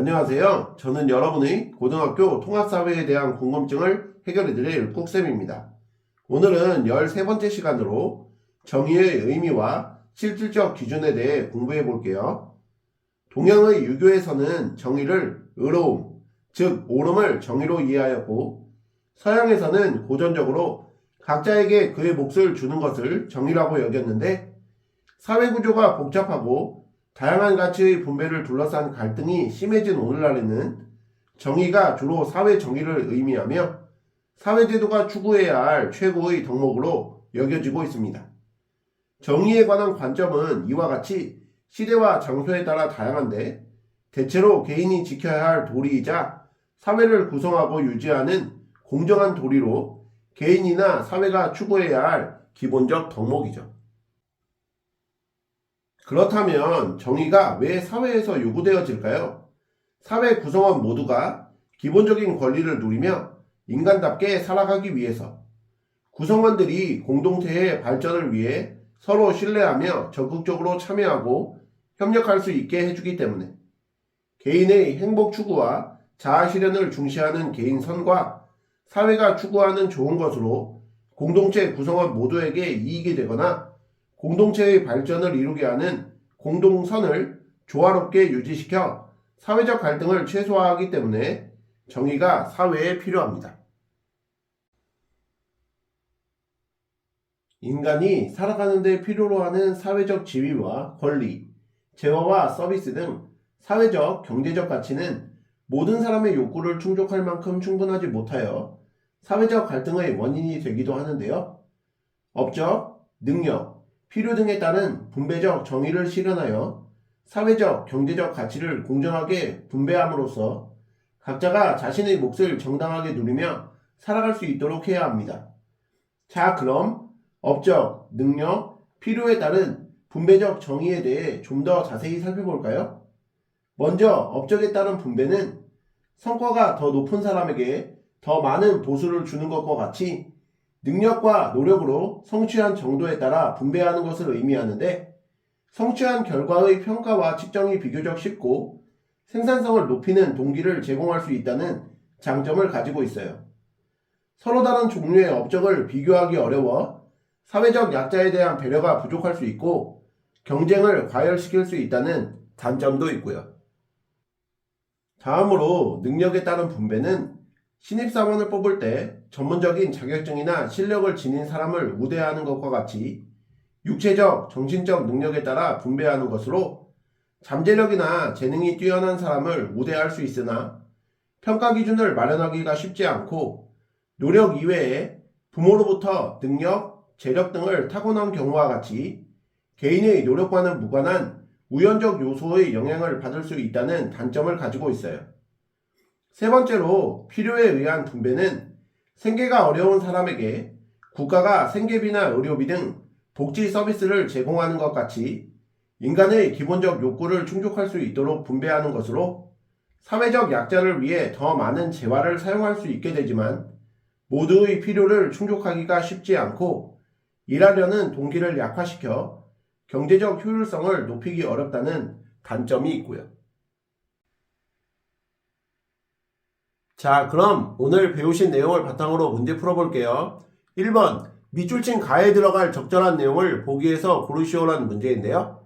안녕하세요. 저는 여러분의 고등학교 통합사회에 대한 궁금증을 해결해드릴 꾹쌤입니다. 오늘은 13번째 시간으로 정의의 의미와 실질적 기준에 대해 공부해 볼게요. 동양의 유교에서는 정의를 의로움, 즉 옳음을 정의로 이해하였고 서양에서는 고전적으로 각자에게 그의 몫을 주는 것을 정의라고 여겼는데 사회 구조가 복잡하고 다양한 가치의 분배를 둘러싼 갈등이 심해진 오늘날에는 정의가 주로 사회 정의를 의미하며 사회제도가 추구해야 할 최고의 덕목으로 여겨지고 있습니다. 정의에 관한 관점은 이와 같이 시대와 장소에 따라 다양한데 대체로 개인이 지켜야 할 도리이자 사회를 구성하고 유지하는 공정한 도리로 개인이나 사회가 추구해야 할 기본적 덕목이죠. 그렇다면 정의가 왜 사회에서 요구되어질까요? 사회 구성원 모두가 기본적인 권리를 누리며 인간답게 살아가기 위해서 구성원들이 공동체의 발전을 위해 서로 신뢰하며 적극적으로 참여하고 협력할 수 있게 해주기 때문에 개인의 행복 추구와 자아 실현을 중시하는 개인 선과 사회가 추구하는 좋은 것으로 공동체 구성원 모두에게 이익이 되거나 공동체의 발전을 이루게 하는 공동선을 조화롭게 유지시켜 사회적 갈등을 최소화하기 때문에 정의가 사회에 필요합니다. 인간이 살아가는 데 필요로 하는 사회적 지위와 권리, 재화와 서비스 등 사회적, 경제적 가치는 모든 사람의 욕구를 충족할 만큼 충분하지 못하여 사회적 갈등의 원인이 되기도 하는데요. 업적, 능력, 필요 등에 따른 분배적 정의를 실현하여 사회적, 경제적 가치를 공정하게 분배함으로써 각자가 자신의 몫을 정당하게 누리며 살아갈 수 있도록 해야 합니다. 자, 그럼 업적, 능력, 필요에 따른 분배적 정의에 대해 좀 더 자세히 살펴볼까요? 먼저 업적에 따른 분배는 성과가 더 높은 사람에게 더 많은 보수를 주는 것과 같이 능력과 노력으로 성취한 정도에 따라 분배하는 것을 의미하는데 성취한 결과의 평가와 측정이 비교적 쉽고 생산성을 높이는 동기를 제공할 수 있다는 장점을 가지고 있어요. 서로 다른 종류의 업적을 비교하기 어려워 사회적 약자에 대한 배려가 부족할 수 있고 경쟁을 과열시킬 수 있다는 단점도 있고요. 다음으로 능력에 따른 분배는 신입사원을 뽑을 때 전문적인 자격증이나 실력을 지닌 사람을 우대하는 것과 같이 육체적, 정신적 능력에 따라 분배하는 것으로 잠재력이나 재능이 뛰어난 사람을 우대할 수 있으나 평가 기준을 마련하기가 쉽지 않고 노력 이외에 부모로부터 능력, 재력 등을 타고난 경우와 같이 개인의 노력과는 무관한 우연적 요소의 영향을 받을 수 있다는 단점을 가지고 있어요. 세 번째로 필요에 의한 분배는 생계가 어려운 사람에게 국가가 생계비나 의료비 등 복지 서비스를 제공하는 것 같이 인간의 기본적 욕구를 충족할 수 있도록 분배하는 것으로 사회적 약자를 위해 더 많은 재화를 사용할 수 있게 되지만 모두의 필요를 충족하기가 쉽지 않고 일하려는 동기를 약화시켜 경제적 효율성을 높이기 어렵다는 단점이 있고요. 자, 그럼 오늘 배우신 내용을 바탕으로 문제 풀어볼게요. 1번, 밑줄 친 가에 들어갈 적절한 내용을 보기에서 고르시오라는 문제인데요.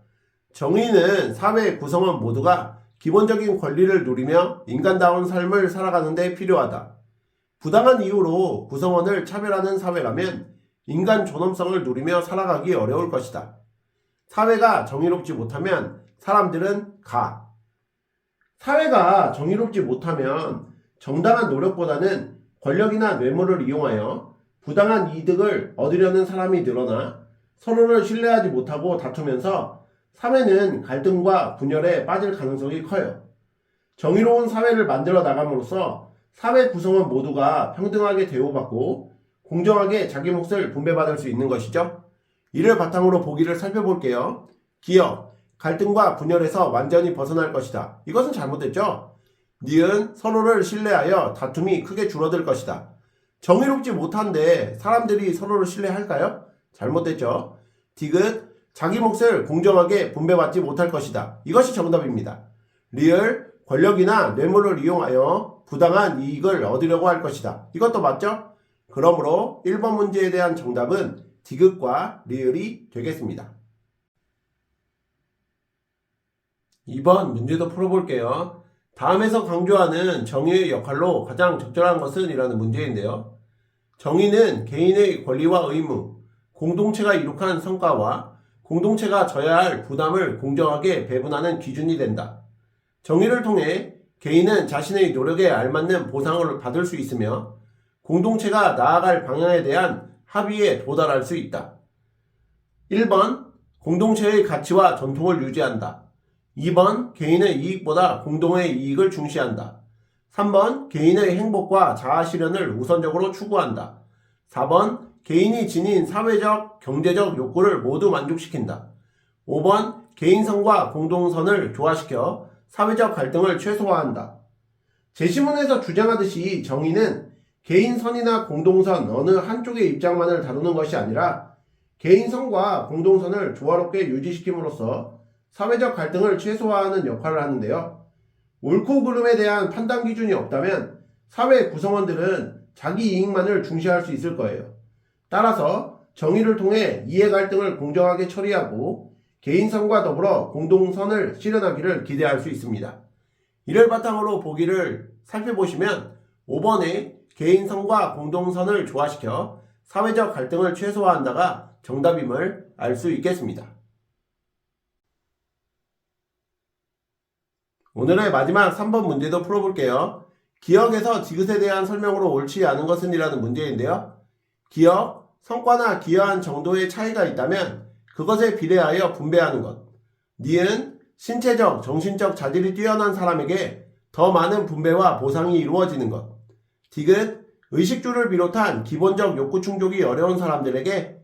정의는 사회 구성원 모두가 기본적인 권리를 누리며 인간다운 삶을 살아가는 데 필요하다. 부당한 이유로 구성원을 차별하는 사회라면 인간 존엄성을 누리며 살아가기 어려울 것이다. 사회가 정의롭지 못하면 사람들은 가. 사회가 정의롭지 못하면 정당한 노력보다는 권력이나 뇌물을 이용하여 부당한 이득을 얻으려는 사람이 늘어나 서로를 신뢰하지 못하고 다투면서 사회는 갈등과 분열에 빠질 가능성이 커요. 정의로운 사회를 만들어 나감으로써 사회 구성원 모두가 평등하게 대우받고 공정하게 자기 몫을 분배받을 수 있는 것이죠. 이를 바탕으로 보기를 살펴볼게요. 기업, 갈등과 분열에서 완전히 벗어날 것이다. 이것은 잘못됐죠? 니은 서로를 신뢰하여 다툼이 크게 줄어들 것이다. 정의롭지 못한데 사람들이 서로를 신뢰할까요? 잘못됐죠? 디귿 자기 몫을 공정하게 분배받지 못할 것이다. 이것이 정답입니다. 리을 권력이나 뇌물을 이용하여 부당한 이익을 얻으려고 할 것이다. 이것도 맞죠? 그러므로 1번 문제에 대한 정답은 디귿과 리을이 되겠습니다. 2번 문제도 풀어볼게요. 다음에서 강조하는 정의의 역할로 가장 적절한 것은 이라는 문제인데요. 정의는 개인의 권리와 의무, 공동체가 이룩한 성과와 공동체가 져야 할 부담을 공정하게 배분하는 기준이 된다. 정의를 통해 개인은 자신의 노력에 알맞는 보상을 받을 수 있으며 공동체가 나아갈 방향에 대한 합의에 도달할 수 있다. 1번 공동체의 가치와 전통을 유지한다. 2번 개인의 이익보다 공동의 이익을 중시한다. 3번 개인의 행복과 자아 실현을 우선적으로 추구한다. 4번 개인이 지닌 사회적, 경제적 욕구를 모두 만족시킨다. 5번 개인성과 공동선을 조화시켜 사회적 갈등을 최소화한다. 제시문에서 주장하듯이 정의는 개인선이나 공동선 어느 한쪽의 입장만을 다루는 것이 아니라 개인선과 공동선을 조화롭게 유지시킴으로써 사회적 갈등을 최소화하는 역할을 하는데요. 옳고 그름에 대한 판단 기준이 없다면 사회 구성원들은 자기 이익만을 중시할 수 있을 거예요. 따라서 정의를 통해 이해 갈등을 공정하게 처리하고 개인선과 더불어 공동선을 실현하기를 기대할 수 있습니다. 이를 바탕으로 보기를 살펴보시면 5번에 개인선과 공동선을 조화시켜 사회적 갈등을 최소화한다가 정답임을 알 수 있겠습니다. 오늘의 마지막 3번 문제도 풀어볼게요. 기억에서 디귿에 대한 설명으로 옳지 않은 것은 이라는 문제인데요. 기억, 성과나 기여한 정도의 차이가 있다면 그것에 비례하여 분배하는 것. 니은, 신체적, 정신적 자질이 뛰어난 사람에게 더 많은 분배와 보상이 이루어지는 것. 디귿, 의식주를 비롯한 기본적 욕구 충족이 어려운 사람들에게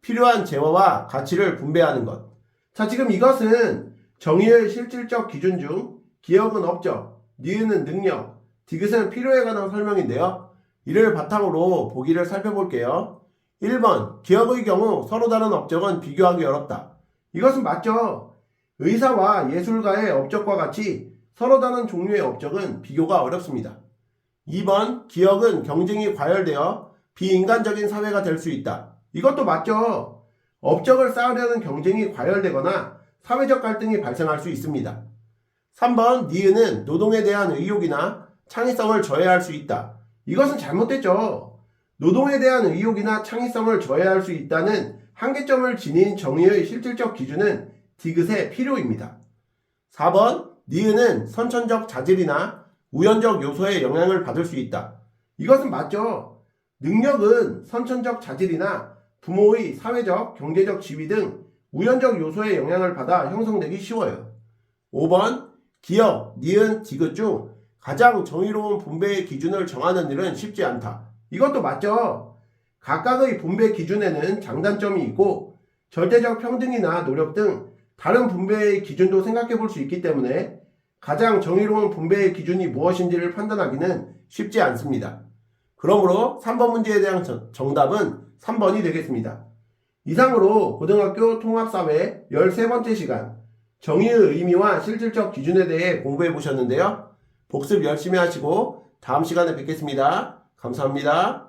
필요한 재화와 가치를 분배하는 것. 자, 지금 이것은 정의의 실질적 기준 중 기억은 업적, 니은은 능력, 디귿은 필요에 관한 설명인데요. 이를 바탕으로 보기를 살펴볼게요. 1번, 기억의 경우 서로 다른 업적은 비교하기 어렵다. 이것은 맞죠. 의사와 예술가의 업적과 같이 서로 다른 종류의 업적은 비교가 어렵습니다. 2번, 기억은 경쟁이 과열되어 비인간적인 사회가 될 수 있다. 이것도 맞죠. 업적을 쌓으려는 경쟁이 과열되거나 사회적 갈등이 발생할 수 있습니다. 3번, 니은은 노동에 대한 의욕이나 창의성을 저해할 수 있다. 이것은 잘못됐죠. 노동에 대한 의욕이나 창의성을 저해할 수 있다는 한계점을 지닌 정의의 실질적 기준은 디귿의 필요입니다. 4번, 니은은 선천적 자질이나 우연적 요소의 영향을 받을 수 있다. 이것은 맞죠. 능력은 선천적 자질이나 부모의 사회적, 경제적 지위 등 우연적 요소의 영향을 받아 형성되기 쉬워요. 5번, 기업, 니은, 디귿 중 가장 정의로운 분배의 기준을 정하는 일은 쉽지 않다. 이것도 맞죠. 각각의 분배 기준에는 장단점이 있고 절대적 평등이나 노력 등 다른 분배의 기준도 생각해 볼 수 있기 때문에 가장 정의로운 분배의 기준이 무엇인지를 판단하기는 쉽지 않습니다. 그러므로 3번 문제에 대한 저- 정답은 3번이 되겠습니다. 이상으로 고등학교 통합사회 13번째 시간 정의의 의미와 실질적 기준에 대해 공부해 보셨는데요. 복습 열심히 하시고 다음 시간에 뵙겠습니다. 감사합니다.